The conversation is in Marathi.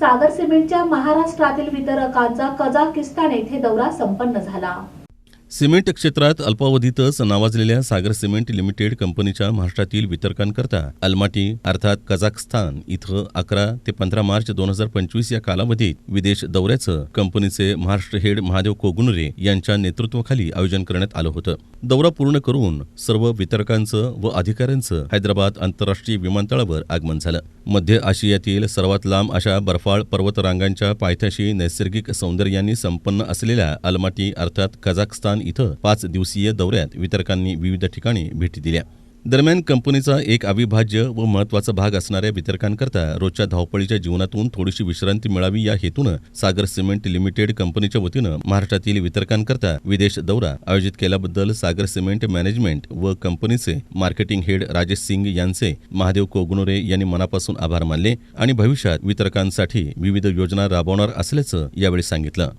सागर सिमेंटच्या महाराष्ट्रातील वितरकांचा कझाकिस्तान येथे दौरा संपन्न झाला. सिमेंट क्षेत्रात अल्पावधीतच नावाजलेल्या सागर सिमेंट लिमिटेड कंपनीच्या महाराष्ट्रातील वितरकांकरता अल्माटी अर्थात कझाकस्तान इथं अकरा ते पंधरा मार्च दोन हजार पंचवीस या कालावधीत विदेश दौऱ्याचं कंपनीचे महाराष्ट्र हेड महादेव कोगुनरे यांच्या नेतृत्वाखाली आयोजन करण्यात आलं होतं. दौरा पूर्ण करून सर्व वितरकांचं व अधिकाऱ्यांचं हैदराबाद आंतरराष्ट्रीय विमानतळावर आगमन झालं. मध्य आशियातील सर्वात लांब अशा बर्फाळ पर्वतरांगांच्या पायथ्याशी नैसर्गिक सौंदर्याने संपन्न असलेल्या अलमाटी अर्थात कझाकस्तान इथं पाच दिवसीय दौऱ्यात वितरकांनी विविध ठिकाणी भेटी दिल्या. दरम्यान कंपनीचा एक अविभाज्य व महत्त्वाचा भाग असणाऱ्या वितरकांकरता रोजच्या धावपळीच्या जीवनातून थोडीशी विश्रांती मिळावी या हेतूनं सागर सिमेंट लिमिटेड कंपनीच्या वतीनं महाराष्ट्रातील वितरकांकरता विदेश दौरा आयोजित केल्याबद्दल सागर सिमेंट मॅनेजमेंट व कंपनीचे मार्केटिंग हेड राजेश सिंग यांचे महादेव कोगनोरे यांनी मनापासून आभार मानले आणि भविष्यात वितरकांसाठी विविध योजना राबवणार असल्याचं यावेळी सांगितलं.